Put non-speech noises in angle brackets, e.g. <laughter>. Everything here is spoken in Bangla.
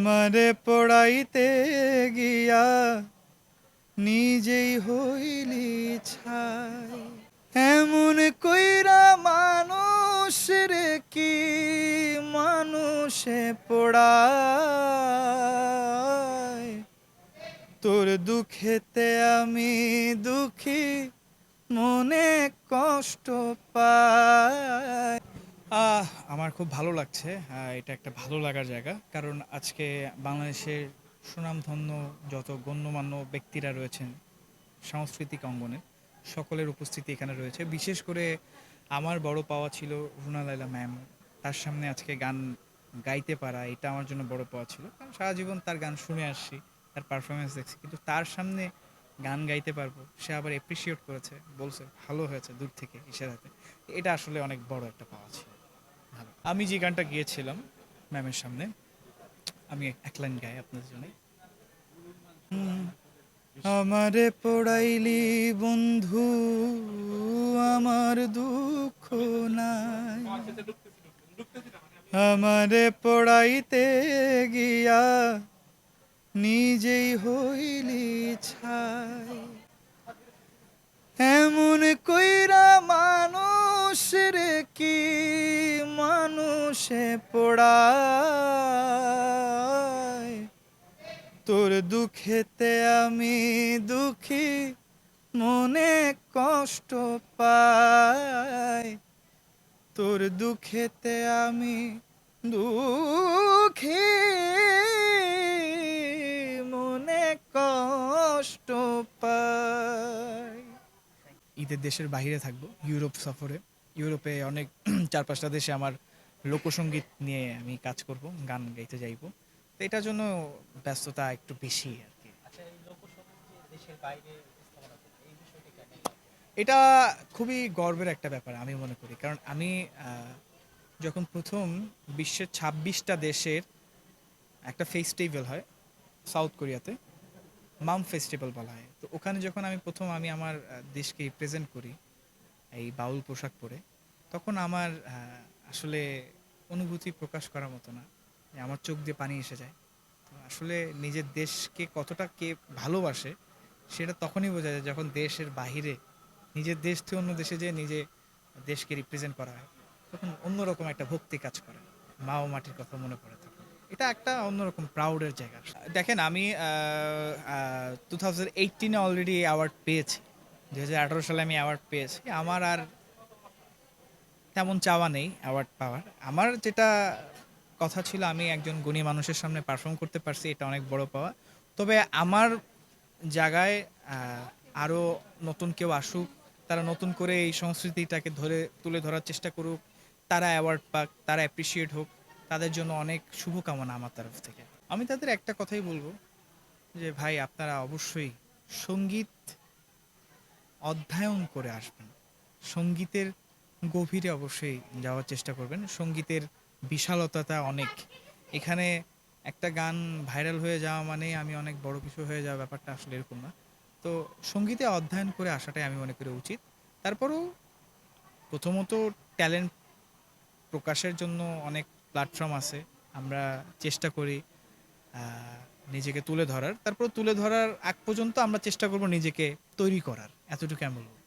মারে পড়াইতে গিয়া নিজেই হইলি ছাই। এমন কইরা মানুষ রে কি মানুষে পড়ায়? তোর দুঃখেতে আমি দুঃখী, মনে কষ্ট আহ আমার খুব ভালো লাগছে। এটা একটা ভালো লাগার জায়গা। কারণ আজকে বাংলাদেশের সুনামধন্য যত গণ্যমান্য ব্যক্তিরা রয়েছেন সাংস্কৃতিক অঙ্গনে, সকলের উপস্থিতি এখানে রয়েছে। বিশেষ করে আমার বড় পাওয়া ছিল রুনা লাইলা ম্যাম। তার সামনে আজকে গান গাইতে পারা, এটা আমার জন্য বড় পাওয়া ছিল। কারণ সারা জীবন তার গান শুনে আসছি, তার পারফরমেন্স দেখছি। কিন্তু তার সামনে গান গাইতে পারব, সে আবার এপ্রিসিয়েট করেছে, বলছে, ভালো হয়েছে দূর থেকে, ইশারাতে। এটা আসলে অনেক বড় একটা পাওয়া ছিল। ভালো আমি যে গানটা গিয়েছিলাম ম্যামের সামনে, আমি এক লাইন গাই আপনাদের জন্য। আমারে পড়াইলি বন্ধু, আমার দুঃখ নাই। আমারে পড়াইতে গিয়া নিজেই হইলি ছাই। মানুষে পড়ায়। তোর দুঃখেতে আমি দুঃখী, মনে কষ্ট পাই তোর দুঃখেতে আমি দুঃখী, মনে কষ্ট পাই ঈদের দেশের বাইরে থাকব, ইউরোপ সফরে। ইউরোপে অনেক <clears throat> চার পাঁচটা দেশে আমার লোকসঙ্গীত নিয়ে আমি কাজ করব গান গাইতে যাইবো। তো এটার জন্য ব্যস্ততা একটু বেশি আর কি। এটা খুবই গর্বের একটা ব্যাপার আমি মনে করি। কারণ আমি যখন প্রথম বিশ্বের ছাব্বিশটা দেশের একটা ফেস্টিভ্যাল হয় সাউথ কোরিয়াতে মাম ফেস্টিভ্যাল বলা হয়। তো ওখানে যখন আমি প্রথম আমি আমার দেশকে রিপ্রেজেন্ট করি এই বাউল পোশাক পরে তখন আমার আসলে অনুভূতি প্রকাশ করার মতো না। আমার চোখ দিয়ে পানি এসে যায়। তো আসলে নিজের দেশকে কতটা কে ভালোবাসে, সেটা তখনই বোঝা যায় যখন দেশের বাহিরে, নিজের দেশ থেকে অন্য দেশে যে নিজে দেশকে রিপ্রেজেন্ট করা হয়। তখন অন্যরকম একটা ভক্তি কাজ করে। মা ও মাটির কথা মনে পড়ে তখন। এটা একটা অন্যরকম প্রাউডের জায়গা। দেখেন আমি টু থাউজেন্ড এইটিনে অলরেডি অ্যাওয়ার্ড পেয়েছি। দু হাজার আঠারো সালে আমি অ্যাওয়ার্ড পেয়েছি। আমার আর তেমন চাওয়া নেই অ্যাওয়ার্ড পাওয়ার। আমার যেটা কথা ছিল, আমি একজন গুণী মানুষের সামনে পারফর্ম করতে পারছি, এটা অনেক বড় পাওয়া। তবে আমার জায়গায় আরও নতুন কেউ আসুক, তারা নতুন করে এই সংস্কৃতিটাকে ধরে, তুলে ধরার চেষ্টা করুক, তারা অ্যাওয়ার্ড পাক, তারা অ্যাপ্রিসিয়েট হোক, তাদের জন্য অনেক শুভকামনা আমার তরফ থেকে। আমি তাদের একটা কথাই বলব, যে ভাই, আপনারা অবশ্যই সংগীত অধ্যয়ন করে আসবেন। সঙ্গীতের গভীরে অবশ্যই যাওয়ার চেষ্টা করবেন। সঙ্গীতের বিশালতাটা অনেক। এখানে একটা গান ভাইরাল হয়ে যাওয়া মানে আমি অনেক বড় কিছু হয়ে যাওয়া ব্যাপারটা আসলে এরকম না। তো সঙ্গীতে অধ্যয়ন করে আসাটাই আমি মনে করি উচিত। তারপরেও প্রথমত ট্যালেন্ট প্রকাশের জন্য অনেক প্ল্যাটফর্ম আছে। আমরা চেষ্টা করি নিজেকে তুলে ধরার। তারপর তুলে ধরার আগ পর্যন্ত আমরা চেষ্টা করব নিজেকে তৈরি করার। এতটুকু আমি বলব।